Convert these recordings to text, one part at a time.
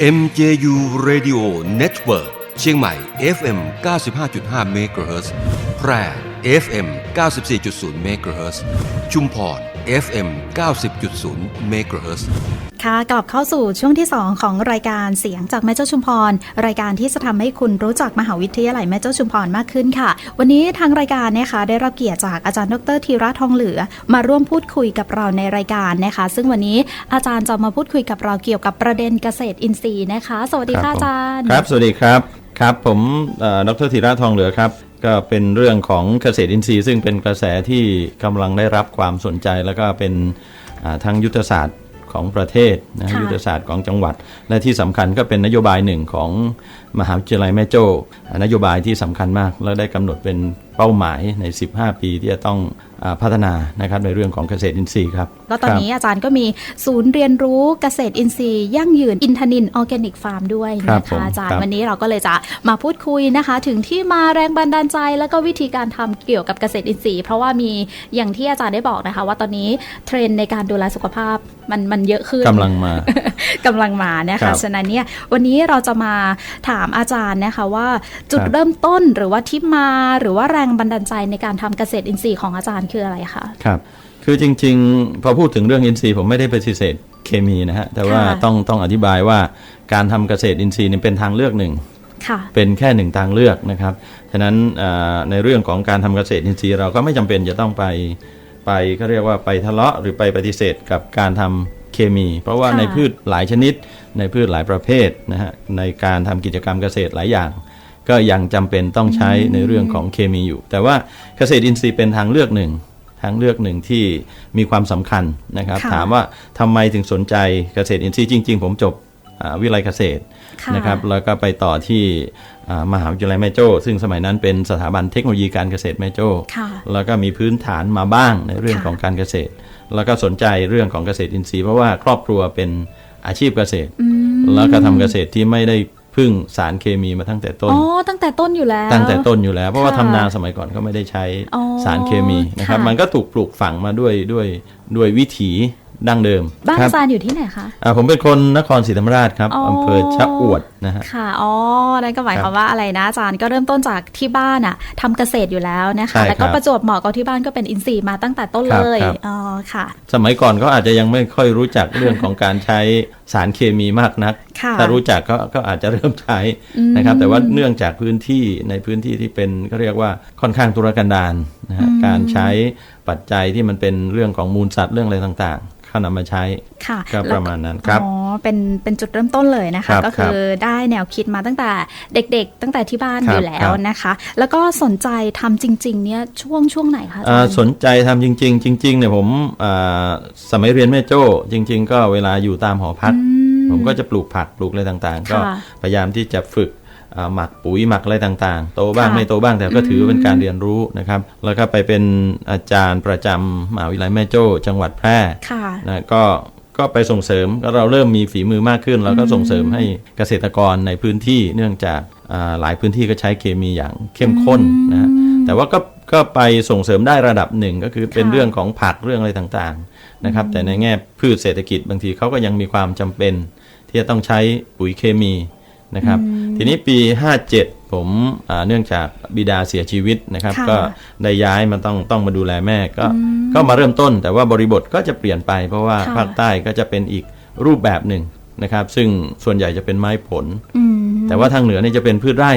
MJU Radio Network เชียงใหม่ FM 95.5 MHz แพร่ FM 94.0 MHz ชุมพร FM 90.0 MHz ค่ะกลับเข้าสู่ช่วงที่ 2 ของรายการเสียงจากแม่เจ้าชุมพร รายการที่จะทำให้คุณรู้จักมหาวิทยาลัยแม่เจ้าชุมพรมากขึ้นค่ะ วันนี้ทางรายการนะคะได้รับเกียรติจากอาจารย์ดรธีระทองเหลือ มาร่วมพูดคุยกับเราในรายการนะคะ ซึ่งวันนี้อาจารย์จะมาพูดคุยกับเราเกี่ยวกับประเด็นเกษตรอินทรีย์นะคะ สวัสดีค่ะครับผมอาจารย์ครับสวัสดีครับครับผมเอ่อดรธีระทองเหลือครับก็เป็นเรื่องของเกษตรอินทรีย์ ซึ่งเป็นกระแสที่กำลังได้รับความสนใจแล้วก็เป็นอ่าทั้งยุทธศาสตร์ ของประเทศนะค่ะยุทธศาสตร์ของจังหวัด และที่สำคัญก็เป็นนโยบายหนึ่งของมหาวิทยาลัยแม่โจ้อ่านโยบายที่สำคัญมาก แล้วได้กำหนดเป็นเป้าหมายใน 15 ปีที่จะต้องอา พัฒนานะครับในเรื่องของเกษตรอินทรีย์ครับก็ตอนนี้อาจารย์ก็มีศูนย์เรียนรู้เกษตรอินทรีย์ยั่งยืนอินทนินออร์แกนิกฟาร์มด้วยครับนะผมคะอาจารครัย์บวันนี้เราก็เลยจะมาพูดคุยนะคะ ถึงที่มาแรงบันดาลใจ แล้วก็วิธีการทำเกี่ยวกับเกษตรอินทรีย์ เพราะว่ามีอย่างที่อาจารย์ได้บอกนะคะ ว่าตอนนี้เทรนด์ในการดูแลสุขภาพมันมันเยอะขึ้นกำลังมากำลังมานะครัคะบฉะนั้นเนี่ยวันนี้เราจะมาถามอาจารย์นะคะว่าจุดครับเริ่มต้นหรือว่าที่มาหรือว่าแรงบันดาลใจในการทำเกษตรอินทรีย์ของอาจารย์คืออะไรคะครับ คือจริง ๆ พอพูดถึงเรื่องอินทรีย์ผมไม่ได้ปฏิเสธเคมีนะฮะ แต่ว่าค่ะต้องต้องอธิบายว่าการทำเกษตรอินทรีย์เนี่ยเป็นทางเลือกหนึ่งค่ะเป็นแค่หนึ่งทางเลือกนะครับ ฉะนั้นอ่าในเรื่องของการทำเกษตรอินทรีย์เราก็ไม่จำเป็นจะต้องไปไปก็เรียกว่าไปทะเลาะหรือไปปฏิเสธกับการทำเคมี เพราะว่าค่ะในพืชหลายชนิด ในพืชหลายประเภทนะฮะในการทำกิจกรรมเกษตรหลายอย่าง ก็ยังจำเป็นต้องใช้ในเรื่องของเคมีอยู่ แต่ว่าเกษตรอินทรีย์เป็นทางเลือกหนึ่งทางเลือกหนึ่งที่มีความสำคัญนะครับค่ะถามว่าทำไมถึงสนใจเกษตรอินทรีย์จริง ๆ ผมจบอ่าวิทยาลัยเกษตรค่ะนะครับแล้วก็ไปต่อที่อ่ามหาวิทยาลัยแม่โจ้ ซึ่งสมัยนั้นเป็นสถาบันเทคโนโลยีการเกษตรแม่โจ้ค่ะแล้วก็มีพื้นฐานมาบ้างในเรื่องค่ะของการเกษตร แล้วก็สนใจเรื่องของเกษตรอินทรีย์เพราะว่าครอบครัวเป็นอาชีพเกษตรอืมแล้วก็ทำเกษตรที่ไม่ได้ พึ่งสารเคมีมาตั้งแต่ต้น อ๋อ ตั้งแต่ต้นอยู่แล้ว ตั้งแต่ต้นอยู่แล้ว เพราะว่าค่ะทำนาสมัยก่อนก็ไม่ได้ใช้อ๋อสารเคมีนะครับค่ะมันก็ถูกปลูกฝังมาด้วยด้วยด้วยวิถี ดั้งเดิมบ้านครับอาจารย์อยู่ที่ไหนคะอ่าผมเป็นคนนครศรีธรรมราชครับอ๋อออำเภอชะอวดนะฮะค่ะอ๋อนั่นก็หมายครับความว่าอะไรนะอาจารย์ก็เริ่มต้นจากที่บ้านอะทำเกษตรอยู่แล้วนะใช่คะแล้วก็ครับประจวบเหมาะกับที่บ้านก็เป็นอินทรีย์มาตั้งแต่ต้นครับเลยครับอ๋อค่ะ สมัยก่อนเขาอาจจะยังไม่ค่อยรู้จักเรื่องของการใช้สารเคมีมากนักค่ะถ้ารู้จักก็ก็อาจจะเริ่มใช้นะครับ แต่ว่าเนื่องจากพื้นที่ในพื้นที่ที่เป็นก็เรียกว่าค่อนข้างตุรกันดารนะฮะการใช้ปัจจัยที่มันเป็นเรื่องของมูลสัตว์เรื่องอะไรต่างๆ เขานำมาใช้ค่ะก็ประมาณนั้นครับอ๋อเป็นเป็นจุดเริ่มต้นเลยนะครัคะบก็คือได้แนวคิดมาตั้งแต่เด็ก ๆ ตั้งแต่ที่บ้านครับอยู่แล้วครับนะคะ แล้วก็สนใจทำจริง ๆ เนี่ยช่วงช่วงไหนคะอาจาอ่ารย์สนใจทำจริง ๆ จริงๆเนี่ยผมอ่าสมัยเรียนแม่โจ้จริง ๆ ก็เวลาอยู่ตามหอพัก ผมก็จะปลูกผักปลูกอะไรต่างๆ ก็ค่ะพยายามที่จะฝึกอ่า หมักปุ๋ยหมักอะไรต่างๆ โตบ้างค่ะไม่โตบ้างแต่ก็ถือเป็นการเรียนรู้นะครับ แล้วก็ไปเป็นอาจารย์ประจำมหาวิทยาลัยแม่โจ้ จังหวัดแพร่ค่ะนะก็ก็ไปส่งเสริมก็เราเริ่มมีฝีมือมากขึ้นเราก็ส่งเสริมให้เกษตรกรในพื้นที่เนื่องจากอ่าหลายพื้นที่ก็ใช้เคมีอย่างเข้มข้นนะฮะแต่ว่าก็ก็ไปส่งเสริมได้ระดับหนึ่งก็คือเป็นค่ะเรื่องของผักเรื่องอะไรต่างๆนะครับ แต่ในแง่พืชเศรษฐกิจบางทีเขาก็ยังมีความจำเป็น ที่จะต้องใช้ปุ๋ยเคมีนะครับ ทีนี้ปี 57 ผมอ่าเนื่องจากบิดาเสียชีวิตนะครับค่ะก็ได้ย้ายมาต้องต้องมาดูแลแม่ก็ก็มาเริ่มต้น แต่ว่าบริบทก็จะเปลี่ยนไป เพราะว่าค่ะภาคใต้ก็จะเป็นอีกรูปแบบหนึ่งนะครับ ซึ่งส่วนใหญ่จะเป็นไม้ผลอืมแต่ว่าทางเหนือนี่จะเป็นพืชไร่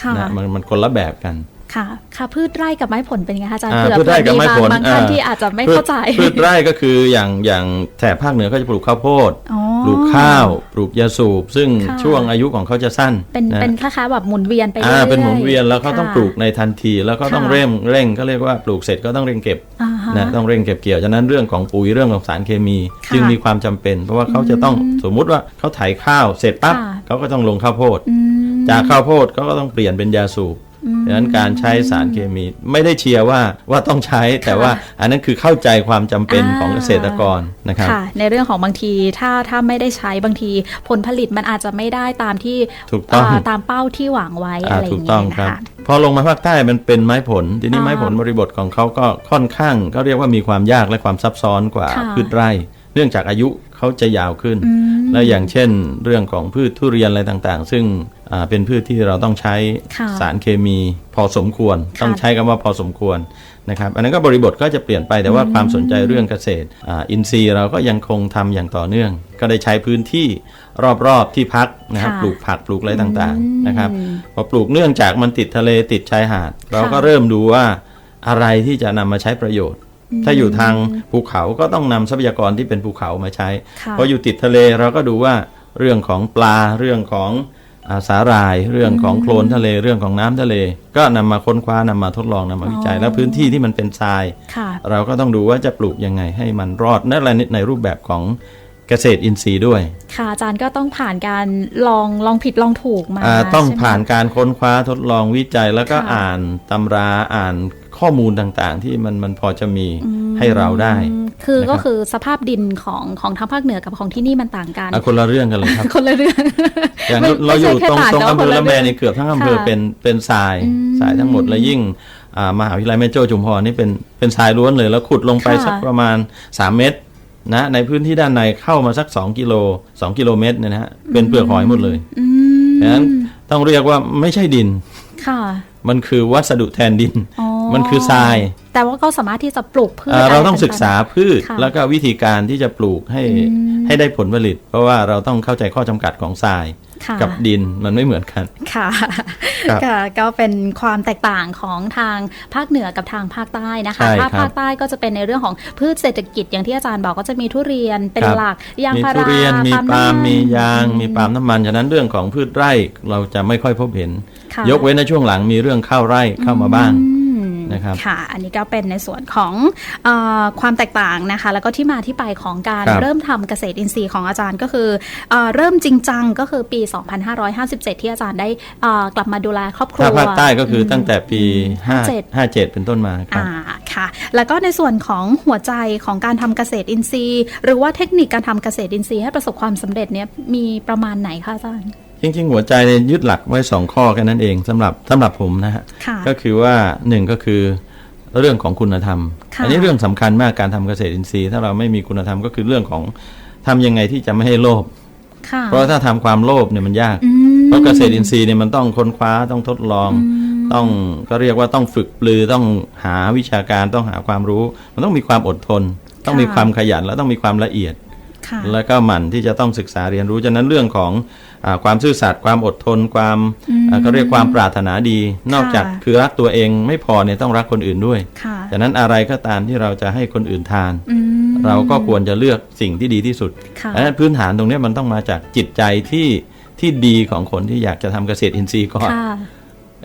ค่ะนะมันมันคนละแบบกัน ค่ะค่ะพืชไร่กับไม้ผลเป็นไงคะอาจารย์อ่าเผื่อพืชไร่กับไม้ผลบางท่านอ่าที่อาจจะไม่พืชเข้าใจพืชไร่ก็คืออย่างอย่างแถบภาคเหนือก็จะปลูกข้าวโพดอ๋อปลูกข้าว ปลูกยาสูบ ซึ่งค่ะช่วงอายุของเขาจะสั้น เป็นนะเป็นคล้ายๆแบบหมุนเวียนไปเรื่อ่าอยๆเป็นหมุนเวียนแล้วเขาต้องค่ะปลูกในทันที แล้วก็ต้องค่ะเร่งเร่งก็เรียกว่าปลูกเสร็จก็ต้องเร่งเก็บอ่าฮะนะต้องเร่งเก็บเกี่ยวฉะนั้นเรื่องของปุ๋ยเรื่องของสารเคมีค่ะจึงมีความจำเป็น เพราะว่าเขาจะต้องสมมุติว่าเขาไถข้าวเสร็จปั๊บค่ะเขาก็ต้องลงข้าวโพดอืมจากข้าวโพดเขาก็ต้องเปลี่ยนเป็นยาสูบ ดังนั้นการใช้สารเคมีไม่ได้เชียร์ว่าว่าต้องใช้แต่ว่าอันนั้นคือเข้าใจความจำเป็นอ่าของเกษตรกรนะครับค่ะในเรื่องของบางทีถ้าถ้าไม่ได้ใช้บางทีผลผลิตมันอาจจะไม่ได้ตามที่ถูกต้องาตามเป้าที่หวังไว้อ่าอะไรอถูย่ากงต้เงี้องยครับนะคะพอลงมาภาคใต้มันเป็นไม้ผล ทีนี้อ่าไม้ผลบริบทของเขาก็ค่อนข้างก็เรียกว่ามีความยากและความซับซ้อนกว่าค่ะพืชไร่ เนื่องจากอายุเขเขาจะยาวขึ้นอืมและอย่างเช่น เรื่องของพืชทุเรียนอะไรต่างๆ ซึ่งอ่าเป็นพืชที่เราต้องใช้ค่ะสารเคมีพอสมควรค่ะต้องใช้คำว่าพอสมควรนะครับ อันนั้นก็บริบทก็จะเปลี่ยนไปแต่ว่าความสนใจเรื่องเกษตรอ่าอินทรีย์เราก็ยังคงทำอย่างต่อเนื่อง ก็ได้ใช้พื้นที่รอบๆที่พักนะครับค่ะปลูกผักปลูกอะไรต่างอืมๆนะครับพอปลูกเนื่องจากมันติดทะเลติดชายหาด เราก็ค่ะเริ่มดูว่าอะไรที่จะนำมาใช้ประโยชน์ ถ้าอยู่ทางภูเขาก็ต้องนำทรัพยากรที่เป็นภูเขามาใช้ค่ะพออยู่ติดทะเลเราก็ดูว่าเรื่องของปลาเรื่องของอาสาหร่าย เรื่องของโคลนทะเลเรื่องของน้ำทะเล ก็นำมาค้นคว้านำมาทดลองนำมาวิจัยอ๋อแล้วพื้นที่ที่มันเป็นทรายค่ะเราก็ต้องดูว่าจะปลูกยังไงให้มันรอดนั่นแหละในรูปแบบของเกษตรอินทรีย์ด้วย ค่ะอาจารย์ก็ต้องผ่านการลองลองผิดลองถูกมาอ่าต้องใช่ไหมผ่านการค้นคว้าทดลองวิจัยแล้วก็ค่ะอ่านตำราอ่าน ข้อมูลต่างๆ ที่มันมันพอจะมีให้เราได้อืมคือนะครับก็คือสภาพดินของของทางภาคเหนือกับของที่นี่มันต่างกันอะคนละเรื่องกันเลยครับคนละเรื่องอย่างไม่เราอยู่ไม่ใช่ตรงแค่ตรงต่างอำเภอแต่ว่าละแมคนละนี่เกือบทั้งอำเภอค่ะเป็นเป็นทรายอืมทรายทั้งหมดและยิ่งอ่ามหาวิทยาลัยแม่โจ้ชุมพรนี่เป็นเป็นทรายล้วนเลย แล้วขุดลงไปค่ะสักประมาณ 3 เมตรนะในพื้นที่ด้านในเข้ามาสัก 2 กิโล 2 กิโลเมตรเนี่ยนะฮะเป็นเปลือกหอยหมดเลยอืมดังนั้นต้องเรียกว่าไม่ใช่ดิน ค่ะ มันคือวัสดุแทนดินอ๋อ มันคือทราย แต่ว่าก็สามารถที่จะปลูกพืชเอ่อเราต้องะไศึกษาพืชค่ะแล้วก็วิธีการที่จะปลูกให้อืมให้ได้ผลผลิต เพราะว่าเราต้องเข้าใจข้อจำกัดของทรายค่ะกับดินมันไม่เหมือนกัน ค่ะครับค่ะ ก็เป็นความแตกต่างของทางภาคเหนือกับทางภาคใต้นะคะใช่ภาคครับภาคใต้ก็จะเป็นในเรื่องของพืชเศรษฐกิจอย่างที่อาจารย์บอกก็จะมีทุเรียนเป็นครับหลักยางมีพาทุราเรียนมีปาล์มน้ำนมียางมีปาล์มน้ำมัน ฉะนั้นเรื่องของพืชไร่เราจะไม่ค่อยพบเห็นค่ะยกเว้นในช่วงหลังมีเรื่องข้าวไร่เข้ามาบ้างอืม นะครับค่ะ อันนี้ก็เป็นในส่วนของเออความแตกต่างนะคะ แล้วก็ที่มาที่ไปของการครับเริ่มทำเกษตรอินทรีย์ของอาจารย์ก็คือเออเริ่มจริงจังก็คือปี 2557 ที่อาจารย์ได้เอ่อกลับมาดูแลครอบครัวถ้าภาคใต้ก็คือตั้งแต่ปี 57 5 57เป็นต้นมาครับอ่าค่ะ แล้วก็ในส่วนของหัวใจของการทำเกษตรอินทรีย์ หรือว่าเทคนิคการทำเกษตรอินทรีย์ให้ประสบความสำเร็จเนี่ยมีประมาณไหนคะอาจารย์ จริง ๆ หัวใจเนี่ยยึดหลักไว้2ข้อแค่นั้นเองสำหรับสำหรับผมนะฮะค่ะก็คือว่าหนึ่งก็คือเรื่องของคุณธรรมค่ะอันี้เรื่องสำคัญมากการทำเกษตรอินทรีย์ ถ้าเราไม่มีคุณธรรมก็คือเรื่องของทำยังไงที่จะไม่ให้โลภค่ะเพราะถ้าทำความโลภเนี่ยมันยากอืมเพราะเกษตรอินทรีย์เนี่ยมันต้องค้นคว้าต้องทดลอง ต้องก็เรียกว่าต้องฝึกปลือต้องหาวิชาการต้องหาความรู้ มันต้องมีความอดทน ต้องมีความขยันและต้องมีความละเอียดค่ะแล้วก็หมั่นที่จะต้องศึกษาเรียนรู้ฉะนั้นเรื่องของอา ความซื่อสัตย์ความอดทนความอ่าก็เรียกความปรารถนาดี นอกจากคือรักตัวเองไม่พอเนี่ยต้องรักคนอื่นด้วยค่ะฉะนั้นอะไรก็ตามที่เราจะให้คนอื่นทานอืมเราก็ควรจะเลือกสิ่งที่ดีที่สุดค่ะอันนั้นพื้นฐานตรงเนี้ยมันต้องมาจากจิตใจที่ที่ดีของคนที่อยากจะทำเกษตรอินทรีย์ก่อนค่ะ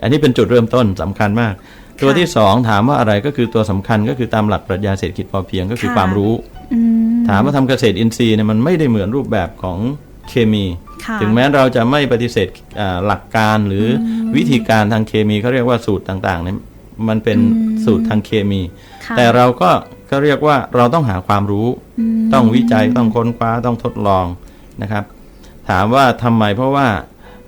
อันนี้เป็นจุดเริ่มต้นสำคัญมาก ตัวค่ะที่สองถามว่าอะไรก็คือตัวสำคัญก็คือตามหลักปรัชญาเศรษฐกิจพอเพียงก็คือค่ะความรู้อืมถามว่าทำเกษตรอินทรีย์เนี่ยมันไม่ได้เหมือนรูปแบบของ เคมีค่ะถึงแม้เราจะไม่ปฏิเสธอ่าหลักการหรืออวิธีการทางเคมีเขาเรียกว่าสูตรต่างๆเนี่ยมันเป็นสูตรทางเคมีค่ะแต่เราก็ก็เรียกว่าเราต้องหาความรู้อืมต้องวิจัยต้องค้นคว้าต้องทดลองนะครับ ถามว่าทำไมเพราะว่า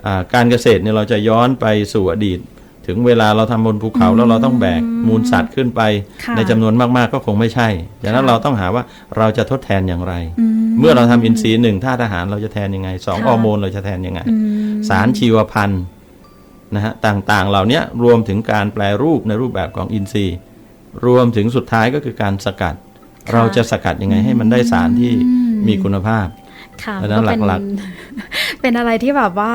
อ่าการเกษตรเนี่ยเราจะย้อนไปสู่อดีต ถึงเวลาเราทำบนภูเขาแล้วเราต้องแบกมูลสัตว์ขึ้นไปค่ะในจำนวนมากๆก็คงไม่ใช่ดังนั้นค่ะเราต้องหาว่าเราจะทดแทนอย่างไรอืมเมื่อเราทำอินทรีย์หนึ่งธาตุอาหารเราจะแทนยังไงสองค่ะฮอร์โมนเราจะแทนยังไงอืมสารชีวพันธุ์นะฮะต่างๆ เหล่านี้รวมถึงการแปลรูปในรูปแบบของอินทรีย์ รวมถึงสุดท้ายก็คือการสกัดะเราจะสกัดยังไงให้มันได้สารที่อืมมีคุณภาพค่ะอันนั้นก็เป็นหลักเป็นอะไรที่แบบว่า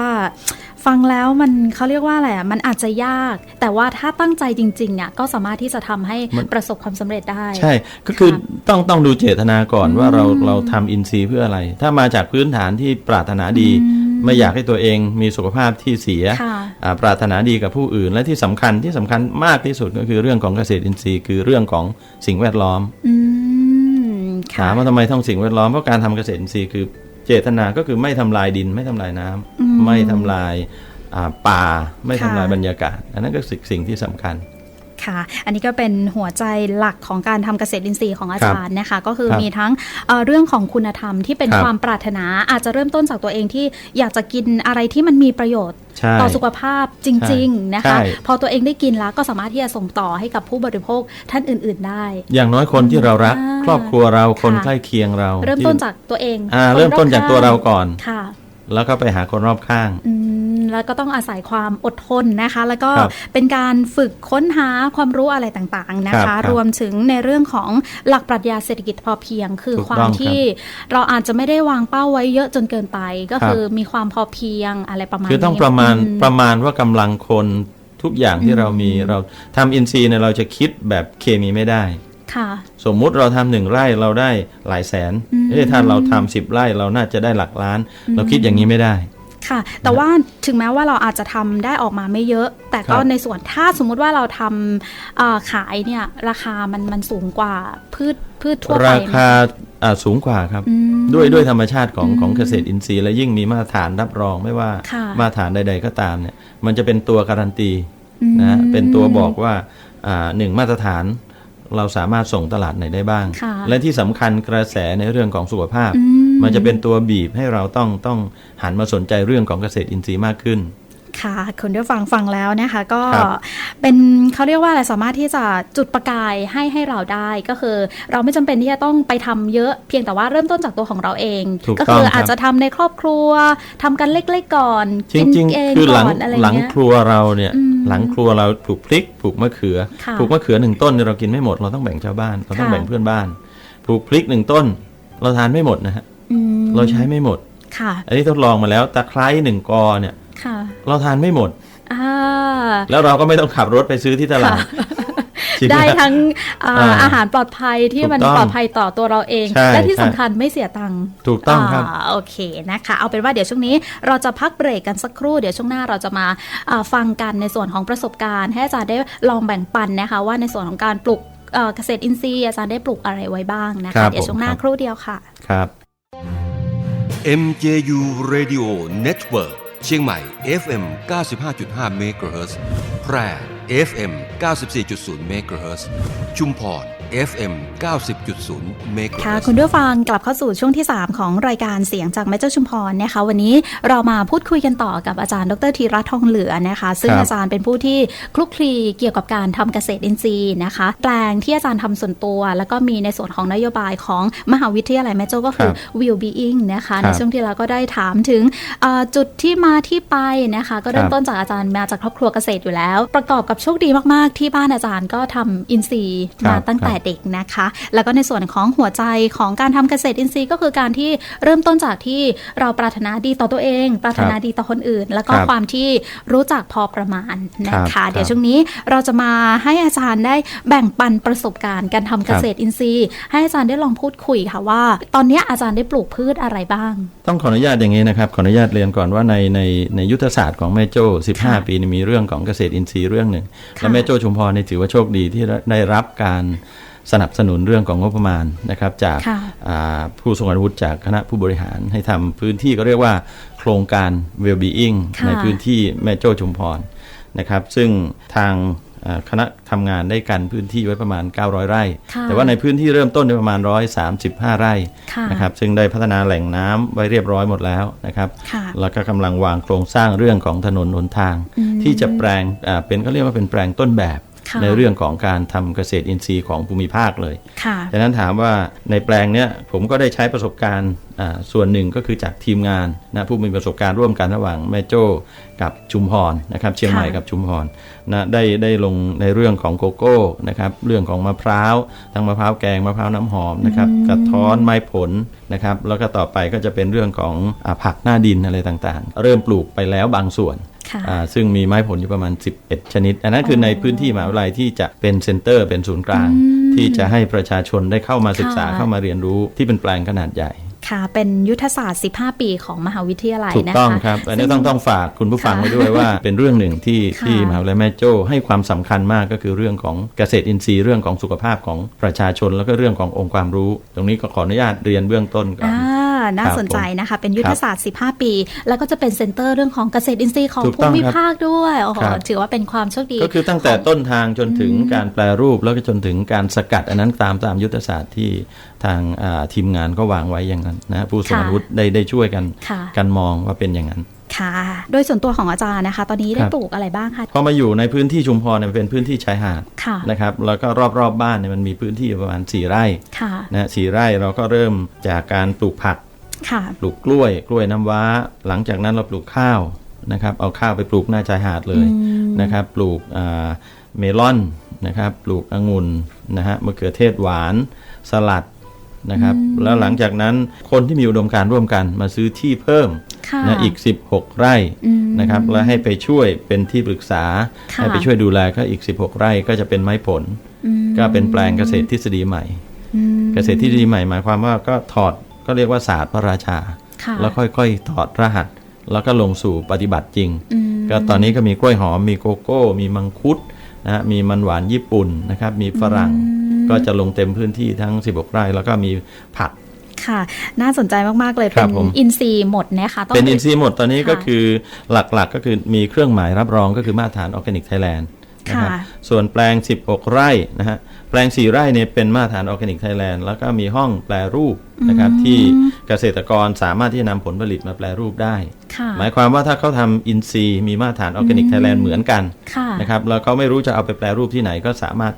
ฟังแล้วมันเขาเรียกว่าอะไรอะมันอาจจะยาก แต่ว่าถ้าตั้งใจจริงๆอะก็สามารถที่จะทำให้มันประสบความสำเร็จได้ ใช่ ก็คือค่ะต้องต้องดูเจตนาก่อนว่าเราเราทำอินทรีย์เพื่ออะไร ถ้ามาจากพื้นฐานที่ปรารถนาดี ไม่อยากให้ตัวเองมีสุขภาพที่เสียค่ะอ่าปรารถนาดีกับผู้อื่น และที่สำคัญที่สำคัญมากที่สุดก็คือเรื่องของเกษตรอินทรีย์ คือเรื่องของสิ่งแวดล้อมอืมค่ะถามว่าทำไมต้องสิ่งแวดล้อมเพราะการทำเกษตรอินทรีย์คือ เจตนาก็คือไม่ทำลายดิน ไม่ทำลายน้ำอืมไม่ทำลายอ่าป่า ไม่ค่ะทำลายบรรยากาศ อันนั้นก็สิ่งสิ่งที่สำคัญ ค่ะอันนี้ก็เป็นหัวใจหลักของการทำเกษตรอินทรีย์ของอาจารย์นะคะ ก็คือครับมีทั้งเอ่อเรื่องของคุณธรรมที่เป็นครับความปรารถนาอาจจะเริ่มต้นจากตัวเองที่อยากจะกินอะไรที่มันมีประโยชน์ใช่ต่อสุขภาพจริง ๆ นะคะใช่พอตัวเองได้กินแล้วก็สามารถที่จะส่งต่อให้กับผู้บริโภคท่านอื่น ๆ ได้ อย่างน้อยคนที่เรารักอ่าครอบครัวเราคนค่ะใกล้เคียงเรา เริ่มที่ต้นจากตัวเองอ่าคเริ่มต้นจากตัวเราก่อนค่ะ แล้วก็ไปหาคนรอบข้างอืมแล้วก็ต้องอาศัยความอดทนนะคะ แล้วก็ครับเป็นการฝึกค้นหาความรู้อะไรต่างๆนะครัคะบครับรวมถึงในเรื่องของหลักปรัชญาเศรษฐกิจพอเพียง คือถูกควาต้มองครับที่เราอาจจะไม่ได้วางเป้าไว้เยอะจนเกินไป ก็ครับคือมีความพอเพียงอะไรประมาณคือต้องนี้ประมาณอืประมาณว่ากำลังคนทุกอย่างที่เรามีเราทำอินทรีย์เนี่ยเราจะคิดแบบเคมีไม่ได้ ค่ะ สมมุติเราทำหนึ่งไร่เราได้หลายแสนอืมเอ้ยถ้าเราทำสิบไร่เราน่าจะได้หลักล้าน เราคิดอย่างนี้ไม่ได้ค่ะ แต่ว่าถึงแม้ว่าเราอาจจะทำได้ออกมาไม่เยอะ แต่ก็ครับในส่วนถ้าสมมุติว่าเราทำเอ่อขายเนี่ยราคามันมันสูงกว่าพืชพืชทั่วไปราไหมคาอ่าสูงกว่าครับอืมด้วยด้วยธรรมชาติของอืมของเกษตรอินทรีย์และยิ่งมีมาตรฐานรับรองไม่ว่าค่ะมาตรฐานใด ๆ ก็ตามเนี่ยมันจะเป็นตัวการันตีอืมนะฮะเป็นตัวบอกว่าอ่าหนึ่งมาตรฐาน เราสามารถส่งตลาดไหนได้บ้างค่ะและที่สำคัญกระแสในเรื่องของสุขภาพอืมมันจะเป็นตัวบีบให้เราต้องต้องหันมาสนใจเรื่องของเกษตรอินทรีย์มากขึ้น ค่ะคุณได้ฟังฟังแล้วนะคะ ก็ครับเป็นเขาเรียกว่าอะไรสามารถที่จะจุดประกายให้ให้เราได้ก็คือ เราไม่จำเป็นที่จะต้องไปทำเยอะเพียงแต่ว่าเริ่มต้นจากตัวของเราเองถูกก็ต้องคือครับอาจจะทำในครอบครัวทำกันเล็กๆก่อนจกินริงเองๆคือหก่ลังอนอะไรหลังเงี้ยครัวเราเนี่ยอืมหลังครัวเราปลูกพริกปลูกมะเขือค่ะปลูกมะเขือหนึ่งต้นเนี่ยเรากินไม่หมดเราต้องแบ่งชาวบ้านเราต้องค่ะแบ่งเพื่อนบ้านปลูกพริกหนึ่งต้น เราทานไม่หมดนะฮะอืมเราใช้ไม่หมดค่ะอันนี้ทดลองมาแล้วตะไคร้หนึ่งกอเนี่ย ค่ะเราทานไม่หมดอ่าแล้วเราก็ไม่ต้องขับรถไปซื้อที่ตลาดจริงหมได้ฮะทั้งอ่าอ่าอาหารปลอดภัยที่ถูกมันต้องปลอดภัยต่อตัวเราเองใช่และที่ใช่สำคัญไม่เสียตังค์ถูกต้องครับาโอเคนะคะ เอาเป็นว่าเดี๋ยวช่วงนี้เราจะพักเบรกกันสักครู่เดี๋ยวช่วงหน้าเราจะมาอ่าฟังกันในส่วนของประสบการณ์ ให้อาจารย์ได้ลองแบ่งปันนะคะว่าในส่วนของการปลูกเอ่อเกษตรอินทรีย์อาจารย์ได้ปลูกอะไรไว้บ้างนะครัคะบเดี๋ยวช่วงหน้าผมครับครู่เดียวค่ะครับ MJU Radio Network เชียงใหม่ FM 95.5 MHz แพร่ FM 94.0 MHz ชุมพร FM 90.0 MHz ค่ะ คุณผู้ฟังกลับเข้าสู่ช่วงที่ 3 ของรายการเสียงจากแม่เจ้าชุมพรนะคะ วันนี้เรามาพูดคุยกันต่อกับอาจารย์ดรธีรัตน์ทองเหลือนะคะ ซึ่งครับอาจารย์เป็นผู้ที่คลุกคลีเกี่ยวกับการทำเกษตรอินทรีย์นะคะ แปลงที่อาจารย์ทำส่วนตัว แล้วก็มีในส่วนของนโยบายของมหาวิทยาลัยแม่โจ้ก็คือ will being นะคะครับในช่วงที่เราก็ได้ถามถึงเอ่อจุดที่มาที่ไปนะคะ ก็เริ่คมรับต้นจากอาจารย์มาจากครอบครัวเกษตรอยู่แล้ว ประกอบกับโชคดีมากๆที่บ้านอาจารย์ก็ทำอินทรีย์มาครับตั้งแต่ครับเด็กนะคะ แล้วก็ในส่วนของหัวใจของการทำเกษตรอินทรีย์ ก็คือการที่เริ่มต้นจากที่เราปรารถนาดีต่อตัวเอง ปรารถนาดีต่อคนอื่น แล้วก็ครับความที่รู้จักพอประมาณนะครัคะบเดี๋ยวช่วงนี้เราจะมาให้อาจารย์ได้แบ่งปันประสบการณ์การทำเกษตรอินทรีย์ ให้อาจารย์ได้ลองพูดคุยค่ะว่า ตอนนี้อาจารย์ได้ปลูกพืชอะไรบ้าง ต้องขออนุญาตอย่างนี้นะครับขออนุญาตเรียนก่อนว่าในในในยุทธศาสตร์ของแม่โจ้ค่ะ15 ปีนี่มีเรื่องของเกษตรอินทรีย์เรื่องหนึ่งค่ะและแม่โจ้ชุมพรนี่ถือว่าโชคดีที่ได้รับการ สนับสนุนเรื่องของงบประมาณนะครับจากค่ะอ่าผู้ทรงอาวุธจากคณะผู้บริหารให้ทำพื้นที่ก็เรียกว่าโครงการ well-being ค่ะในพื้นที่แม่โจ้ชุมพรนะครับ ซึ่งทางอ่าคณะทำงานได้กันพื้นที่ไว้ประมาณ 900 ไร่ค่ะแต่ว่าในพื้นที่เริ่มต้นเนี่ยประมาณ 135 ไร่ค่ะนะครับ ซึ่งได้พัฒนาแหล่งน้ำไว้เรียบร้อยหมดแล้วนะครับค่ะแล้วก็กำลังวางโครงสร้างเรื่องของถนนหนทางอืมที่จะแปลงอ่าเป็นก็เรียกว่าเป็นแปลงต้นแบบค่ะ ในเรื่องของการทำเกษตรอินทรีย์ของภูมิภาคเลยค่ะฉะนั้นถามว่าในแปลงเนี้ยผมก็ได้ใช้ประสบการณ์อ่าส่วนหนึ่งก็คือจากทีมงานนะผู้มีประสบการณ์ร่วมกันระหว่างแม่โจ้กับชุมพรนะครับเชียงใหม่ค่ะกับชุมพรนะได้ได้ลงในเรื่องของโกโก้นะครับเรื่องของมะพร้าวทั้งมะพร้าวแกงมะพร้าวน้ำหอมนะครับกระท้อนไม้ผลนะครับแล้วก็ต่อไปก็จะเป็นเรื่องของอาผักหน้าดินอะไรต่างๆ เริ่มปลูกไปแล้วบางส่วนค่ะอ่า ซึ่งมีไม้ผลอยู่ประมาณ 11 ชนิด อันนั้นคือในพื้นที่มหาวิทยาลัยที่จะเป็นเซ็นเตอร์เป็นศูนย์กลาง ที่จะให้ประชาชนได้เข้ามาศึกษาค่ะเข้ามาเรียนรู้ที่เป็นแปลงขนาดใหญ่ค่ะ เป็นยุทธศาสตร์ 15 ปีของมหาวิทยาลัยถูกนะคะต้องครับ อันนี้ต้องต้องฝากคุณผู้ฟังค่ะไว้ด้วยว่า เป็นเรื่องหนึ่งที่ค่ะที่มหาวิทยาลัยแม่โจ้ให้ความสำคัญมากก็คือเรื่องของเกษตรอินทรีย์เรื่องของสุขภาพของประชาชน แล้วก็เรื่องขององค์ความรู้ ตรงนี้ก็ขออนุญาตเรียนเบื้องต้นก่อนอ่า น่าครับสนใจนะคะ เป็นยุทธครับศาสตร์ 15 ปี แล้วก็จะเป็นเซ็นเตอร์เรื่องของเกษตรอินทรีย์ของถูกภูต้องมิครับภาคด้วยโอ้โหครับถือว่าเป็นความโชคดี ก็คือตั้งแต่ต้นทางจนถึงการแปลรูปแล้วก็จนถึงการสกัด อันนั้นตามตามยุทธศาสตร์ที่ทางอ่าทีมงานก็วางไว้อย่างนั้นนะผู้สมวุฒิได้ได้ช่วยกันค่ะกันมองว่าเป็นอย่างนั้นค่ะ โดยส่วนตัวของอาจารย์นะคะ ตอนนี้ได้ครับปลูกอะไรบ้างคะพอมาอยู่ในพื้นที่ชุมพรเนี่ยมันเป็นพื้นที่ชายหาดค่ะนะครับ แล้วก็รอบๆบบ้านเนี่ยมันมีพื้นที่ประมาณ 4 ไร่ค่ะนะฮะสี่ไร่เราก็เริ่มจากการปลูกผักค่ะ ปลูกกล้วยกล้วยน้ำว้า หลังจากนั้นเราปลูกข้าวนะครับ เอาข้าวไปปลูกหน้าชายหาดเลยอืมนะครับ ปลูกอ่าเมลอนนะครับ ปลูกองุ่นนะฮะมะเขือเทศหวานสลัดนะครับ แล้วหลังจากนั้นคนที่มีอุดมการณ์ร่วมกันมาซื้อที่เพิ่มค่ะนะอีก 16 ไร่อืมนะครับ แล้วให้ไปช่วยเป็นที่ปรึกษาค่ะให้ไปช่วยดูแลก็อีก 16 ไร่ก็จะเป็นไม้ผลอืมก็เป็นแปลงเกษตรทฤษฎีใหม่อืมเกษตรทฤษฎีใหม่หมายความว่าก็ถอด ก็เรียกว่าศาสตร์พระราชาค่ะแล้วค่อยๆถอดรหัส แล้วก็ลงสู่ปฏิบัติจริงอืมก็ตอนนี้ก็มีกล้วยหอมมีโกโก้ มีมังคุดนะฮะมีมันหวานญี่ปุ่นนะครับ มีฝรั่งก็จะลงเต็มพื้นที่ทั้ง 16 ไร่แล้วก็มีผักค่ะ น่าสนใจมาก ๆ เลยครัเป็บนผมอินทรีย์หมดนะคะต้องเป็นอินทรีย์หมดตอนนี้ก็ค่ะคือหลักๆก็คือมีเครื่องหมายรับรองก็คือมาตรฐานออร์แกนิกไทยแลนด์นะครับค่ะส่วนแปลง 16 ไร่นะฮะแป ลง4ไร่เนี่ยเป็นมาตรฐานออร์แกนิกไทยแลนด์แล้วก็มีห้องแปลรูปนะครับที่เกษตรกรสามารถที่จะนำผลผลิตมาแปลรูปได้ค่ะหมายความว่าถ้าเขาทำอินทรีย์มีมาตรฐานออร์แกนิกไทยแลนด์เหมือนกันค่ะนะครับแล้วเขาไม่รู้จะเอาไปแปลรูปที่ไหนก็สามารถ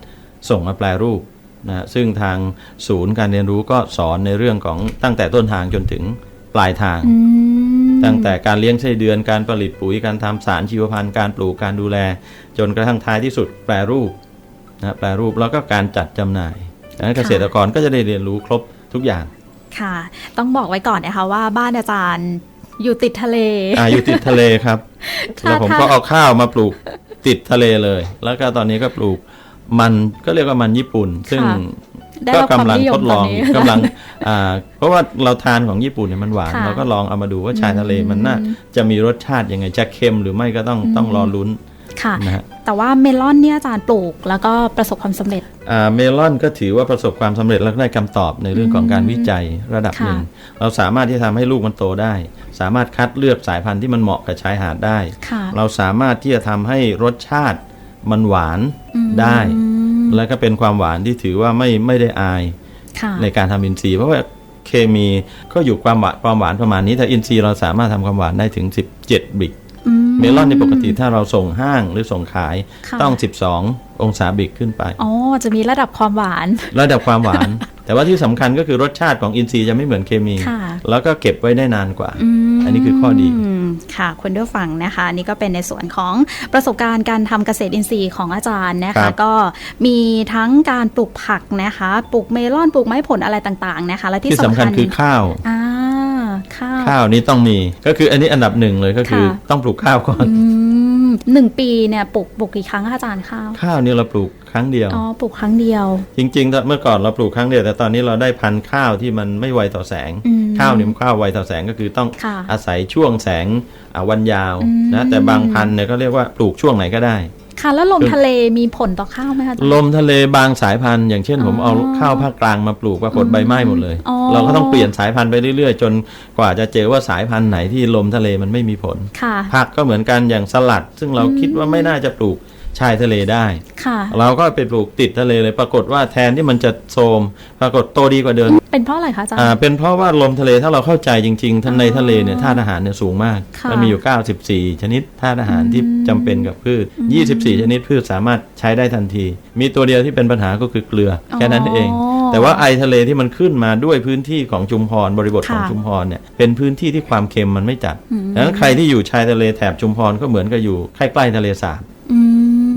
ส่งมาแปลรูปนะฮะซึ่งทางศูนย์การเรียนรู้ก็สอนในเรื่องของตั้งแต่ต้นทางจนถึงปลายทางอืมตั้งแต่การเลี้ยงไส้เดือนการผลิตปุ๋ยการทำสารชีวพันธุ์การปลูกการดูแล จนกระทั่งท้ายที่สุดแปลรูป นะแปลรูปแล้วก็การจัดจำหน่ายดังนั้นเกษตรกรก็จะได้เรียนรู้ครบทุกอย่าง ค่ะ ต้องบอกไว้ก่อนนะคะว่าบ้านอาจารย์อยู่ติดทะเลอาอยู่ติดทะเลครับค่ะแล้วผมก็เอาข้าวมาปลูกติดทะเลเลย แล้วก็ตอนนี้ก็ปลูกมันก็เรียกว่ามันญี่ปุ่น ซึ่งค่ะได้ก็รับความกำลังนิยมทดลองตอนนี้กำลังอ่าเพราะว่าเราทานของญี่ปุ่นเนี่ยมันหวานค่ะเราก็ลองเอามาดูว่าชายทะเลมันน่าจะมีรสชาติยังไงจะเค็มหรือไม่ก็ต้องต้องรอลุ้น ค่ะนะฮะแต่ว่าเมลอนเนี่ยอาจารย์ปลูก แล้วก็ประสบความสำเร็จอ่าเมลอนก็ถือว่าประสบความสำเร็จและได้คำตอบในเรื่องของการวิจัยระดับค่ะหนึ่ง เราสามารถที่จะทำให้ลูกมันโตได้ สามารถคัดเลือกสายพันธุ์ที่มันเหมาะกับชายหาดได้ค่ะเราสามารถที่จะทำให้รสชาติมันหวานอืมได้ และก็เป็นความหวานที่ถือว่าไม่ไม่ได้อายค่ะในการทำอินทรีย์เพราะว่าเคมีก็อยู่ความหวานความหวานประมาณนี้แต่อินทรีย์เราสามารถทำความหวานได้ถึง 17 บิกอื เมลอนในปกติถ้าเราส่งห้างหรือส่งขายค่ะต้อง 12 องศาบิกขึ้นไป อ๋อ จะมีระดับความหวาน ระดับความหวาน แต่ว่าที่สำคัญก็คือรสชาติของอินทรีย์จะไม่เหมือนเคมีค่ะแล้วก็เก็บไว้ได้นานกว่ามอันนี้คือข้อดีมค่ะคุณผู้ฟังนะคะอันนี่ก็เป็นในส่วนของประสบการณ์การทำเกษตรอินทรีย์ของอาจารย์นะครัคะบก็มีทั้งการปลูกผักนะคะ ปลูกเมลอนปลูกไม้ผลอะไรต่างๆนะคะ และที่ที่สำคัญคือข้าวอ่า ข้าวข้าวนี้ต้องมีก็คืออันนี้อันดับหนึ่งเลยก็คือค่ะต้องปลูกข้าวก่อนอืมหนึ่งปีเนี่ยปลูกปลูกกี่ครั้งคะอาจารย์ข้าว ข้าวนี่เราปลูกครั้งเดียวอ๋อปลูกครั้งเดียว จริงๆเมื่อก่อนเราปลูกครั้งเดียวแต่ตอนนี้เราได้พันธุ์ข้าวที่มันไม่ไวต่อแสงอืมข้าวเนี่ยมันข้าวไวต่อแสงก็คือต้องค่ะอาศัยช่วงแสงอ่าวันยาวอืมนะแต่บางพันธุ์เนี่ยก็เรียกว่าปลูกช่วงไหนก็ได้ ค่ะแล้วลมทะเลมีผลต่อข้าวไหมคะอาจารย์ลมทะเลบางสายพันธุ์อย่างเช่นอ๋อผมเอาข้าวภาคกลางมาปลูกปรากฏใบไหม้หมดเลยอ๋อเราก็ต้องเปลี่ยนสายพันธุ์ไปเรื่อยๆ จนกว่าจะเจอว่าสายพันธุ์ไหนที่ลมทะเลมันไม่มีผลค่ะผักก็เหมือนกันอย่างสลัด ซึ่งเราคิดว่าไม่น่าจะปลูก ชายทะเลได้ ค่ะ เราก็ไปปลูกติดทะเลเลย ปรากฏว่าแทนที่มันจะโทรมปรากฏโตดีกว่าเดิมเป็นเพราะอะไรคะอาจารย์ อ่าเป็นเพราะว่าลมทะเลถ้าเราเข้าใจจริงๆท่านในทะเลเนี่ยธาตุอาหารเนี่ยสูงมากค่ะมันมีอยู่ 94 ชนิดธาตุอาหารที่จำเป็นกับพืช 24 ชนิดพืชสามารถใช้ได้ทันที มีตัวเดียวที่เป็นปัญหาก็คือเกลือแค่นั้นเอง แต่ว่าไอทะเลที่มันขึ้นมาด้วยพื้นที่ของชุมพรบริบทของค่ะชุมพรเนี่ยเป็นพื้นที่ที่ความเค็มมันไม่จัดดังนั้นใครที่อยู่ชายทะเลแถบชุมพรก็เหมือนกับอยู่ใกล้ๆทะเลสาบอื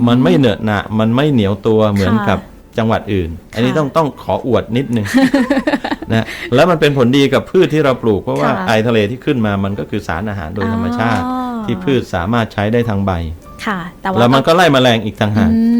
มมันไม่เหนอะหนะ มันไม่เหนียวตัวเหมือนค่ะกับจังหวัดอื่น อันนี้ค่ะต้องต้องขออวดนิดนึงนะแล้วมันเป็นผลดีกับพืชที่เราปลูก เพราะว่าค่ะไอทะเลที่ขึ้นมามันก็คือสารอาหารโดยธรรมชาติอ๋อที่พืชสามารถใช้ได้ทางใบค่ะแต่ว่าแล้วมันก็ไล่แมลงอีกต่างหากอืม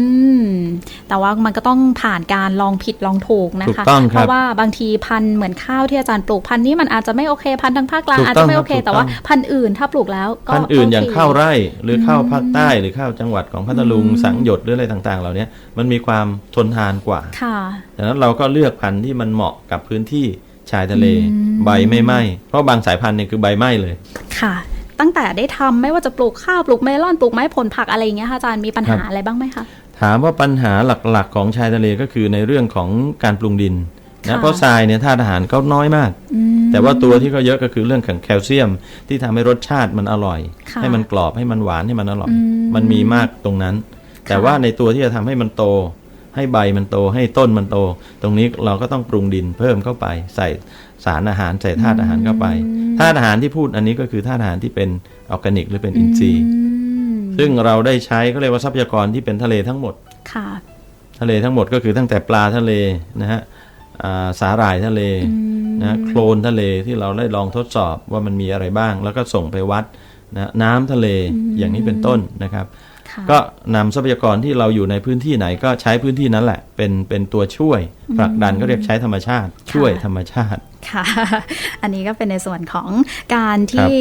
แต่ว่ามันก็ต้องผ่านการลองผิดลองถูกนะถูกคะต้องครับเพราะว่าบางทีพันธุ์เหมือนข้าวที่อาจารย์ปลูกพันธุ์นี้มันอาจจะไม่โอเคพันธุ์ทางภาคกลางถูกอาจต้อจะงไม่โอเคครับแต่ว่าถูกต้องพันธุ์อื่นถ้าปลูกแล้วก็พันธุ์อื่นโเคอย่างข้าวไร่หรือข้าวภาคใต้หรือข้าวจังหวัดของพัทลุงสังหยดหรืออะไรต่างๆ เหล่านี้มันมีความทนทานกว่าค่ะดังนั้นเราก็เลือกพันธุ์ที่มันเหมาะกับพื้นที่ชายทะเลอืมใบไม่ไหม้เพราะบางสายพันธุ์เนี่ยคือใบไหม้เลย ค่ะ ตั้งแต่ได้ทำไม่ว่าจะปลูกข้าวปลูกเมลอนปลูกไม้ผลผักอะไรอย่างเงี้ยค่ะอาจารย์มีปัญหาครับอะไรบ้างไหมคะ ถามว่าปัญหาหลักๆ ของชายทะเลก็คือในเรื่องของการปรุงดินค่ะนะเพราะทรายเนี่ยธาตุอาหารเขาน้อยมากอืมแต่ว่าตัวที่เขาเยอะก็คือเรื่องของแคลเซียม ที่ทำให้รสชาติมันอร่อยค่ะให้มันกรอบให้มันหวานให้มันอร่อยอืมมันมีมากตรงนั้น แต่ว่าในตัวที่จะทำให้มันโต ให้ใบมันโตให้ต้นมันโต ตรงนี้เราก็ต้องปรุงดินเพิ่มเข้าไป ใส่สารอาหารใส่ธาตุอาหารเข้าไปธาตุอาหารที่พูดอันนี้ก็คือธาตุอาหารที่เป็นออร์แกนิกหรือเป็นอินทรีย์อืม ซึ่งเราได้ใช้ก็เรียกว่าทรัพยากรที่เป็นทะเลทั้งหมด ค่ะ ทะเลทั้งหมดก็คือตั้งแต่ปลาทะเลนะฮะอ่าสาหร่ายทะเลอืมนะโคลนทะเลที่เราได้ลองทดสอบว่ามันมีอะไรบ้าง แล้วก็ส่งไปวัดนะน้ำทะเลอย่างนี้เป็นต้นนะครับค่ะ ก็นำทรัพยากรที่เราอยู่ในพื้นที่ไหนก็ใช้พื้นที่นั้นแหละ เป็นเป็นตัวช่วยผลักดันก็เรียกใช้ธรรมชาติ ช่วยธรรมชาติค่ะ อันนี้ก็เป็นในส่วนของการที่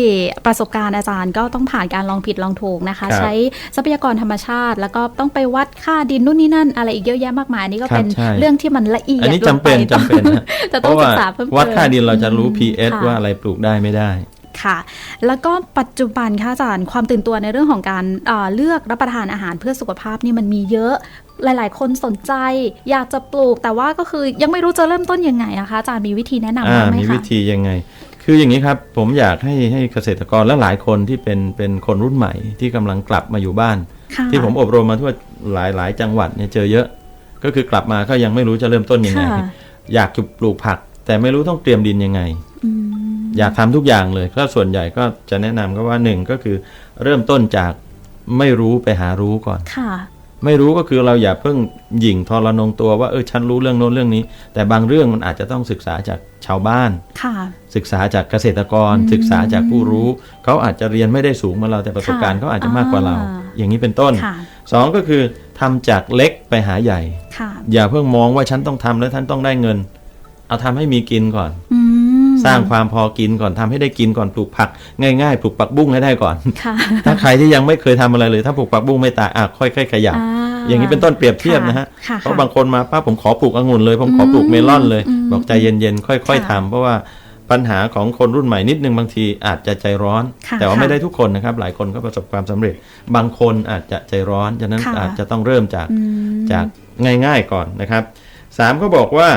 ประสบการณ์อาจารย์ก็ต้องผ่านการลองผิดลองถูกนะคะครับใช้ทรัพยากรธรรมชาติ แล้วก็ต้องไปวัดค่าดินนู่นนี่นั่น อะไรอีกเยอะแยะมากมายอันนี่ก็ครับเป็นใช่เรื่องที่มันละเอียดอันนี้ลจำงเป็นไปจำเป็นนะจะเพต้องราะศึว่ากษาเพิ่มเติมวัดค่าดินเราจะรู้ pH ค่ะว่าอะไรปลูกได้ไม่ได้ ค่ะ แล้วก็ปัจจุบันค่ะอาจารย์ความตื่นตัวในเรื่องของการเอ่อเลือกรับประทานอาหารเพื่อสุขภาพนี่มันมีเยอะหลาย ๆ คนสนใจ อยากจะปลูกแต่ว่าก็คือยังไม่รู้จะเริ่มต้นยังไงนะคะอาจารย์มีวิธีแนะนำอ่าบ้างไหมมีคะวิธียังไง คืออย่างนี้ครับ ผมอยากให้ให้เกษตรกรและหลายคนที่เป็นเป็นคนรุ่นใหม่ที่กำลังกลับมาอยู่บ้านค่ะที่ผมอบรมมาทั่วหลายหลายจังหวัดเนี่ยเจอเยอะ ก็คือกลับมาก็ยังไม่รู้จะเริ่มต้นยังไงค่ะอยากจะปลูกผัก แต่ไม่รู้ต้องเตรียมดินยังไง อืมอยากทำทุกอย่างเลยก็ส่วนใหญ่ก็จะแนะนำก็ว่าหนึ่งก็คือเริ่มต้นจากไม่รู้ไปหารู้ก่อนค่ะ ไม่รู้ก็คือเราอย่าเพิ่งหยิ่งทรนงตัวว่าเออฉันรู้เรื่องโน้นเรื่องนี้ แต่บางเรื่องมันอาจจะต้องศึกษาจากชาวบ้านค่ะ ศึกษาจากเกษตรกร ศึกษาจากผู้รู้ เขาอาจจะเรียนไม่ได้สูงเหมาเราแต่ประสบการณ์เขาอาจจะมากกว่าเราอ่าอย่างนี้เป็นต้นค่ะสองก็คือทำจากเล็กไปหาใหญ่ค่ะอย่าเพิ่งมองว่าฉันต้องทำแล้วท่านต้องได้เงิน เอาทำให้มีกินก่อนอืม สร้างความพอกินก่อนทำให้ได้กินก่อนปลูกผัก ง่ายๆปลูกผักบุ้งให้ได้ก่อนค่ะถ้าใครที่ยังไม่เคยทำอะไรเลย ถ้าปลูกผักบุ้งไม่ตายอะค่อยๆขยับอ่าอย่างนี้เป็นต้นเปรียบเทียบนะฮะค่ะเพราะบางคนมาป้าผมขอปลูกองุ่นเลย ผมขอปลูกเมลอนเลยอืมบอกใจเย็นๆ ค่อยค่ะๆทำเพราะว่าปัญหาของคนรุ่นใหม่นิดนึงบางทีอาจจะใจร้อนค่ะแต่ว่าค่ะไม่ได้ทุกคนนะครับ หลายคนก็ประสบความสำเร็จ บางคนอาจจะใจร้อนฉะนั้นค่ะอาจจะต้องเริ่มจากอืมจากง่ายๆก่อนนะครับสามก็บอกว่า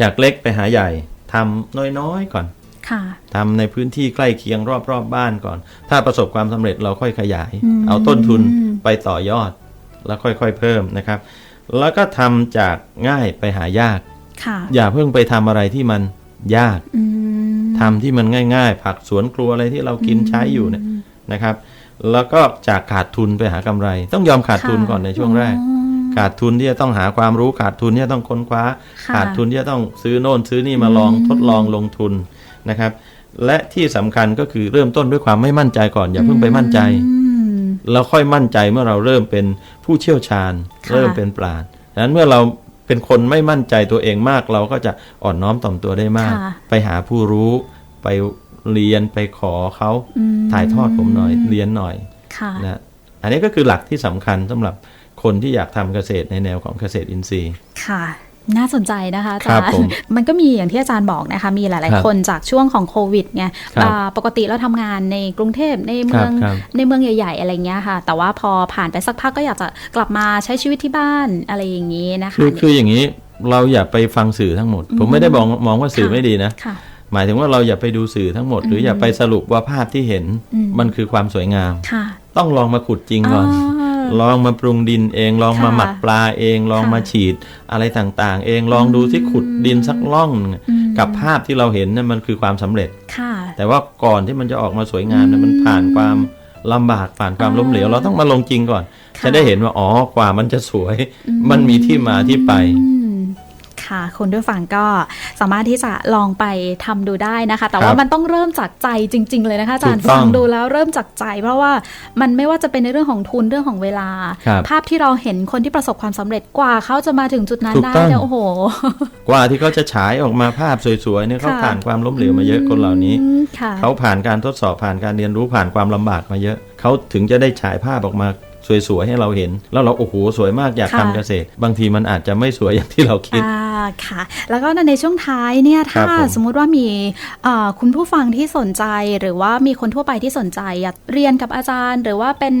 จากเล็กไปหาใหญ่ ทำน้อยๆก่อนค่ะทำในพื้นที่ใกล้เคียงรอบๆบบ้านก่อน ถ้าประสบความสำเร็จเราค่อยขยายอืมเอาต้นทุนไปต่อยอด แล้วค่อยๆเพิ่มนะครับ แล้วก็ทำจากง่ายไปหายากค่ะอย่าเพิ่งไปทำอะไรที่มันยากอืมทำที่มันง่าย ๆ ผักสวนครัวอะไรที่เรากินใช้อยู่เนี่ยนะครับ แล้วก็จากขาดทุนไปหากำไร ต้องยอมขาดทุนค่ะก่อนในช่วงแรกอ๋อ ขาดทุนที่จะต้องหาความรู้ขาดทุนที่จะต้องค้นคว้าค่ะขาดทุนที่จะต้องซื้อโน่นซื้อนี่มาลองอืมทดลองลงทุนนะครับ และที่สำคัญก็คือเริ่มต้นด้วยความไม่มั่นใจก่อนอย่าเพิ่งไปมั่นใจอืมแล้วค่อยมั่นใจเมื่อเราเริ่มเป็นผู้เชี่ยวชาญค่ะเริ่มเป็นปราชญ์ดังนั้นเมื่อเราเป็นคนไม่มั่นใจตัวเองมาก เราก็จะอ่อนน้อมถ่อมตัวได้มากค่ะไปหาผู้รู้ไปเรียนไปขอเขาอืมถ่ายทอดผมหน่อยเรียนหน่อยค่ะนะอันนี้ก็คือหลักที่สำคัญสำหรับ คนที่อยากทำเกษตรในแนวของเกษตรอินทรีย์ค่ะน่าสนใจนะคะอาครัจาบรย์ผมมันก็มีอย่างที่อาจารย์บอกนะคะ มีหลายครับๆคนจากช่วงของโควิดไงครับอ่าปกติเราทำงานในกรุงเทพในเมืองครับในเมืองใหญ่ ๆ อะไรเงี้ยค่ะ แต่ว่าพอผ่านไปสักพักก็อยากจะกลับมาใช้ชีวิตที่บ้านอะไรอย่างนี้นะคะ คือคืออย่างนี้เราอย่าไปฟังสื่อทั้งหมด ผมไม่ได้มองมองว่าสื่อค่ะไม่ดีนะค่ะหมายถึงว่าเราอย่าไปดูสื่อทั้งหมด หรืออย่าไปสรุปว่าภาพที่เห็นอืมมันคือความสวยงามค่ะต้องลองมาขุดจริงก่อนอ่า ลองมาปรุงดินเอง ลองมาค่ะหมักปลาเอง ลองค่ะมาฉีดอะไรต่างๆ เองลองดูที่ขุดดินสักล่องหนึ่งอืมกับภาพที่เราเห็นนั่นมันคือความสำเร็จค่ะแต่ว่าก่อนที่มันจะออกมาสวยงามเนี่ยมันผ่านความลำบากผ่านความล้มเหลว เราต้องมาลงจริงก่อนค่ะจะได้เห็นว่าอ๋อกว่ามันจะสวย มันมีที่มาที่ไปอืม ค่ะ คุณด้วยฟังก็สามารถที่จะลองไปทำดูได้นะคะ แต่ครัว่าบมันต้องเริ่มจากใจจริง ๆ เลยนะคะอาจารย์ถูกต้ฟัองงดูแล้วเริ่มจากใจ เพราะว่ามันไม่ว่าจะเป็นในเรื่องของทุนเรื่องของเวลาครับภาพที่เราเห็นคนที่ประสบความสำเร็จกว่าเขาจะมาถึงจุดนั้นถูกได้ต้องเนี่ยโอ้โห กว่าที่เขาจะฉายออกมาภาพสวยๆเนี่ยเขาค่ะผ่านความล้มเหลวมาเยอะคนเหล่านี้อืมค่ะเขาผ่านการทดสอบผ่านการเรียนรู้ผ่านความลำบากมาเยอะเขาถึงจะได้ฉายภาพออกมา สวยๆให้เราเห็น แล้วเราโอ้โหสวยมากอยากค่ะทำเกษตร บางทีมันอาจจะไม่สวยอย่างที่เราคิดอ่าค่ะ แล้วก็ในช่วงท้ายเนี่ยครัถ้าบผมสมมุติว่ามีเอ่อคุณผู้ฟังที่สนใจหรือว่ามีคนทั่วไปที่สนใจอยากเรียนกับอาจารย์ หรือว่าเป็น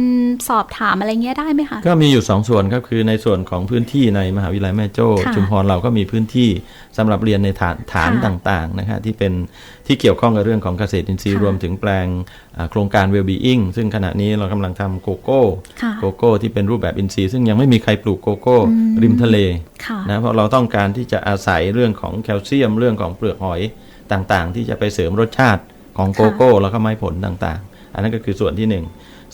สอบถามอะไรเงี้ยได้ไหมคะก็มีอยู่ 2 ส่วนก็คือในส่วนของพื้นที่ในมหาวิทยาลัยแม่โจ้ค่ะชุมพรเราก็มีพื้นที่ สำหรับเรียนในฐานฐานค่ะต่างๆนะฮะที่เป็นที่เกี่ยวข้องกับเรื่องของเกษตรอินทรีย์ค่ะรวมถึงแปลงอ่าโครงการ Wellbeing ซึ่งขณะนี้เรากำลังทำโกโก้ค่ะโกโก้ที่เป็นรูปแบบอินทรีย์ซึ่งยังไม่มีใครปลูกโกโก้ริมทะเลค่ะนะเพราะเราต้องการที่จะอาศัยเรื่องของแคลเซียมเรื่องของเปลือกหอยต่างๆ ที่จะไปเสริมรสชาติของโกโก้แล้วก็ไม้ผลต่างๆ อันนั้นก็คือส่วนที่หนึ่ง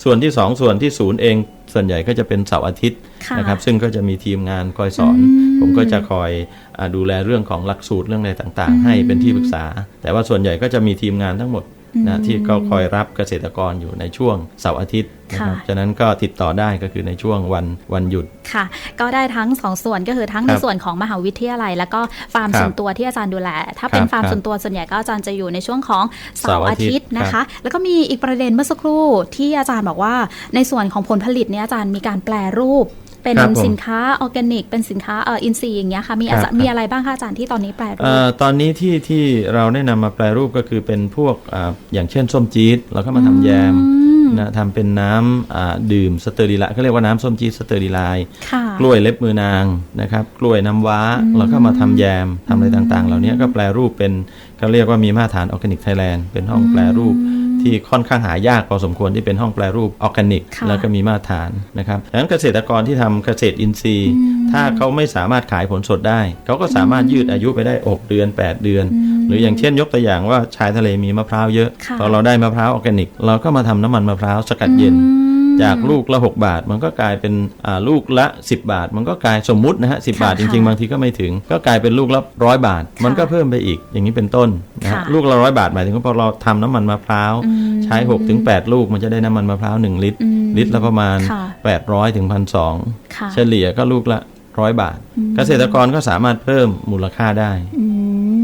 ส่วนที่สองส่วนที่ศูนย์เอง ส่วนใหญ่ก็จะเป็นเสาร์อาทิตย์ค่ะนะครับซึ่งก็จะมีทีมงานคอยสอน ผมก็จะคอยอาดูแลเรื่องของหลักสูตรเรื่องอะไรต่างๆ ให้เป็นที่ปรึกษา แต่ว่าส่วนใหญ่ก็จะมีทีมงานทั้งหมด นะที่ก็คอยรับเกษตรกรอยู่ในช่วงเสาร์อาทิตย์นะครับค่ะฉะนั้นก็ติดต่อได้ก็คือในช่วงวันวันหยุดค่ะ ก็ได้ทั้งสองส่วนก็คือทั้งคในรับส่วนของมหาวิทยาลัย แล้วก็ฟาร์มครับส่วนตัวที่อาจารย์ดูแล ถ้าเป็นครับฟาร์มครับส่วนตัวส่วนใหญ่ก็อาจารย์จะอยู่ในช่วงของเสาเสาร์ร์อาอาทิทิตตย์ย์นะครัคะบแล้วก็มีอีกประเด็นเมื่อสักครู่ที่อาจารย์บอกว่าในส่วนของผลผลิตเนี่ยอาจารย์มีการแปลรูป เป็นครับผมสินค้าออร์แกนิก เป็นสินค้าเอ่ออินทรีย์อย่างเงี้ยค่ะมีอาจารย์ครับมีอะไรบ้างคะอาจารย์ที่ตอนนี้แปลรูเอ่ปอตอนนี้ที่ที่เราได้นำมาแปลรูปก็คือเป็นพวกอาอย่างเช่นส้มจี๊ดเราก็มาทำแยมนะทำเป็นน้ำอ่าดื่มสเตอริไลเขาเรียกว่าน้ำส้มจี๊ดสเตอริไลค่ะกล้วยเล็บมือนางนะครับ กล้วยน้ำว้าเราก็มาทำแยมทำอะไรต่างๆ เหล่านี้ก็แปลรูปเป็นเขาเรียกว่ามีมาตรฐานออร์แกนิกไทยแลนด์เป็นห้องแปลรูป ที่ค่อนข้างหายากพอสมควรที่เป็นห้องแปลรูปออร์แกนิกค่ะแล้วก็มีมาตรฐานนะครับดังนั้นเกษตรกรที่ทำเกษตรอินทรีย์ ถ้าเขาไม่สามารถขายผลสดได้ เขาก็สามารถยืดอายุไปได้ 6 เดือน 8 เดือน หรืออย่างเช่นยกตัวอย่างว่าชายทะเลมีมะพร้าวเยอะค่ะพอเราได้มะพร้าวออร์แกนิก เราก็มาทำน้ำมันมะพร้าวสกัดเย็น จากลูกละ 6 บาท มันก็กลายเป็นอ่าลูกละ 10 บาท มันก็กลายสมมุตินะฮะสิค่ะบาทจริงๆ บางทีก็ไม่ถึง ก็กลายเป็นลูกละร้อยบาท มันก็เพิ่มไปอีกอย่างนี้เป็นต้นนะฮะค่ะลูกละร้อยบาทหมายถึงว่าพอเราทำน้ำมันมะพร้าวอืมใช้6ถึง8ลูกมันจะได้น้ำมันมะพร้าว1ลิตรอืมลิตรละประมาณค่ะ800ถึงพันสองค่ะเฉลี่ยก็ลูกละร้อยบาท เกษตรกรก็สามารถเพิ่มมูลค่าได้อื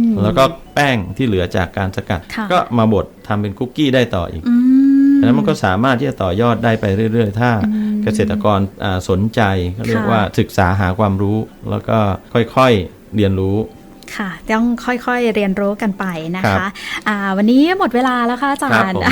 มแล้วก็แป้งที่เหลือจากการสกัดค่ะก็มาบดทำเป็นคุกกี้ได้ต่ออีก อืมแล้วมันก็สามารถที่จะต่อยอดได้ไปเรื่อย ๆ ถ้าเกษตรกรอ่าสนใจเขาเรียกค่ะว่าศึกษาหาความรู้ แล้วก็ค่อยๆเรียนรู้ ค่ะ ต้องค่อยๆเรียนรู้กันไปนะครัคะบอ่าวันนี้หมดเวลาแล้วค่ะอาจาครัรบย์ผม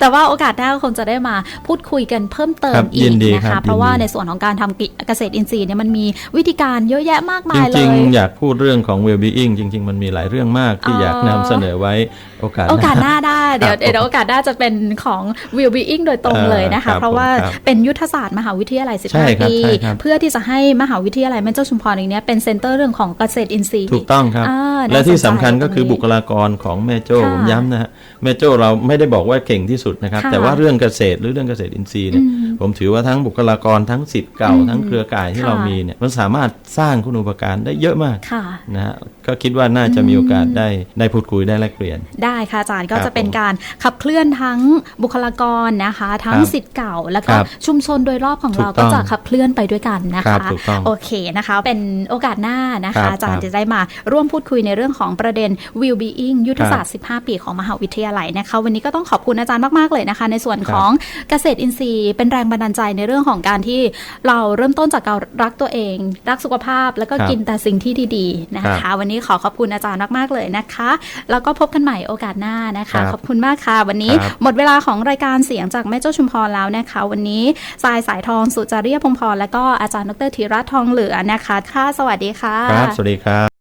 แต่ว่าโอกาสหน้าก็คงจะได้มาพูดคุยกันเพิ่มเติครัมบอียิกนดีนะครัคะบเพราะว่ายินดีในส่วนของการทำกิเกษตรอินทรีย์เนี่ยมันมีวิธีการเยอะแยะมากมาจยเลริงยๆอยากพูดเรื่องของ well-being จริง ๆ มันมีหลายเรื่องมากที่อ๋อออยากนำเสนอไว้โอกาสโอกาสหน้าได้เดี๋ยวครับเดี๋ยวโอกาสหน้าจะเป็นของ Will Being โดยตรงเออเลยนะครัคะบเพราะว่าผมครับเป็นยุทธศาสตร์มหาวิทยาลัยใช่ค15 ปีรับใช่ครับเพื่อที่จะให้มหาวิทยาลัยแม่เจ้าชุมพรเองเนี้ยเป็นเซ็นเตอร์เรื่องของเกษตรอินทรีย์ถูกต้องครับอ่าและที่สำคัญน่าสนใจก็คือตรงนี้บุคลากรของแม่โจ้ค่ะผมย้ำนะฮะ แม่โจ้เราไม่ได้บอกว่าเก่งที่สุดนะครับค่ะแต่ว่าเรื่องเกษตรหรือเรื่องเกษตรอินทรีย์เนี่ยผมถือว่าทั้งบุคลากรทั้งสิทธิ์เก่าอืมทั้งเครือข่ายที่ค่ะเรามีเนี่ยมันสามารถสร้างคุณูปการได้เยอะมากค่ะนะฮะก็คิดว่าน่าจะมีโอกาสได้ได้พูดคุยได้แลกเปลี่ยน ได้ค่ะอาจารย์ก็ครับจะเป็นการขับเคลื่อนทั้งบุคลากรนะคะ ทั้งครับสิทธิ์เก่าแล้วก็ครับชุมชนโดยรอบของถูกเราต้ก็องจะขับเคลื่อนไปด้วยกันนะครัคะบถูกต้องโอเคนะคะ เป็นโอกาสหน้านะครัคะบอาจารย์ครับจะได้มาร่วมพูดคุยในเรื่องของประเด็น Will Being ยุทธศาสตร์ 15 ปีของมหาวิทยาลัยนะคะ วันนี้ก็ต้องขอบคุณอาจารย์มาก ๆ เลยนะคะ ในส่วนของเกษตรอินทรีย์เป็นแรงบันดาลใจในเรื่องของการที่เราเริ่มต้นจากการรักตัวเอง รักสุขภาพแล้วก็ครับกินแต่สิ่งที่ดีๆนะครัคะบวันนี้ขอขอบคุณอาจารย์มากๆเลยนะคะ แล้วก็พบกันใหม่โอกาสหน้านะคะครับขอบคุณมากค่ะ วันนี้ครับหมดเวลาของรายการเสียงจากแม่เจ้าชุมพรแล้วนะคะ วันนี้ทรายสายทองสุจารียพงศ์พรและก็อาจารย์ดรธีรัตน์ทองเหลือนะคะค่ะสวัสดีค่ะครับสวัสดีครับ